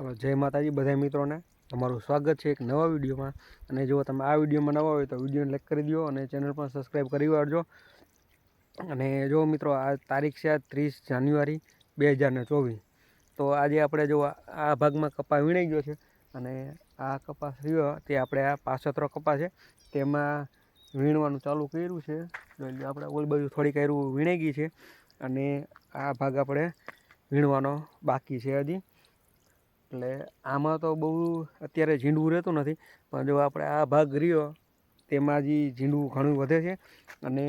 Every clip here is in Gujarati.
હલો, જય માતાજી બધા મિત્રોને. તમારું સ્વાગત છે એક નવા વિડીયોમાં. અને જો તમે આ વિડીયોમાં નવા હોય તો વિડીયોને લાઈક કરી દો અને ચેનલ પણ સબસ્ક્રાઈબ કરી વાળજો. અને જો મિત્રો, આ તારીખ છે ત્રીસ જાન્યુઆરી બે હજારને ચોવીસ. તો આજે આપણે જો આ ભાગમાં કપા વીણાઈ ગયો છે. અને આ કપાસ રહ્યો, તે આપણે આ પાસતરો કપા છે, તેમાં વીણવાનું ચાલુ કર્યું છે. જોઈ આપણે ઓલ બાજુ થોડી કર્યું વીણાઈ ગઈ છે. અને આ ભાગ આપણે વીણવાનો બાકી છે હજી. એટલે આમાં તો બહુ અત્યારે ઝીંડવું રહેતું નથી, પણ જો આપણે આ ભાગ રહ્યો, તેમાં હજી ઝીંડવું ઘણું વધે છે. અને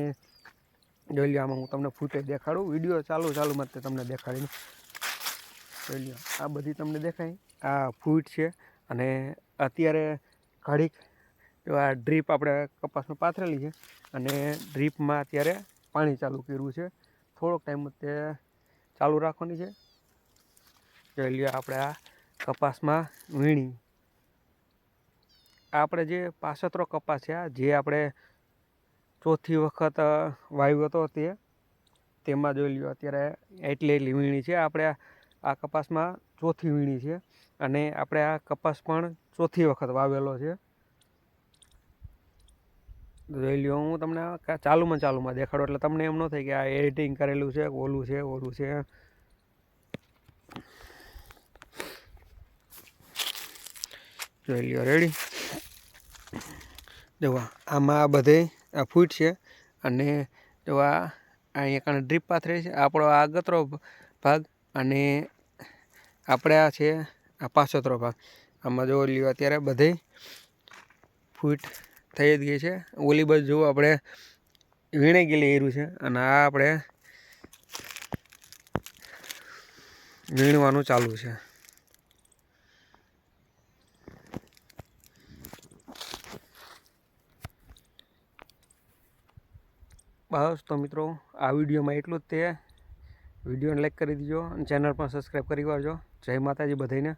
જોઈ લો આમાં હું તમને ફૂટેજ દેખાડું. વીડિયો ચાલુ ચાલુ જ તમને દેખાડીને. જોઈ લો આ બધી તમને દેખાય. આ ફૂટ છે અને અત્યારે ઘડીક જો આ ડ્રીપ આપણે કપાસમાં પાથરેલી છે અને ડ્રીપમાં અત્યારે પાણી ચાલુ કર્યું છે. થોડોક ટાઈમ તે ચાલુ રાખવાની છે. જોઈ લ્યો, આપણે આ કપાસમાં વીણી. આપણે જે પાસતરો કપાસ છે જે આપણે ચોથી વખત વાવ્યો હતો તે, તેમાં જોઈ લ્યો, અત્યારે એટલી એટલી વીણી છે. આપણે આ કપાસમાં ચોથી વીણી છે અને આપણે આ કપાસ પણ ચોથી વખત વાવેલો છે. જોઈ લ્યો, હું તમને ચાલુમાં ચાલુમાં દેખાડું, એટલે તમને એમ ન થાય કે આ એડિટિંગ કરેલું છે, ઓલું છે ઓલું છે. જોઈ લ્યો રેડી જો આમાં આ બધે આ ફૂટ છે અને જો આ અહીંયા કારણે ડ્રીપ પાથરે છે આપણો આ અગતરો ભાગ અને આપણે આ છે આ પાછોતરો ભાગ. આમાં જો લ્યો, અત્યારે બધે ફૂટ થઈ જ ગઈ છે. ઓલી બાજુ જુઓ આપણે વીણે ગયેલી એરું છે અને આ આપણે વીણવાનું ચાલુ છે. બસ, તો મિત્રો, આ વિડીયોમાં એટલું જ તે. વિડીયોને લાઈક કરી દીજો અને ચેનલ પણ સબસ્ક્રાઈબ કરી વાળજો. જય માતાજી બધાને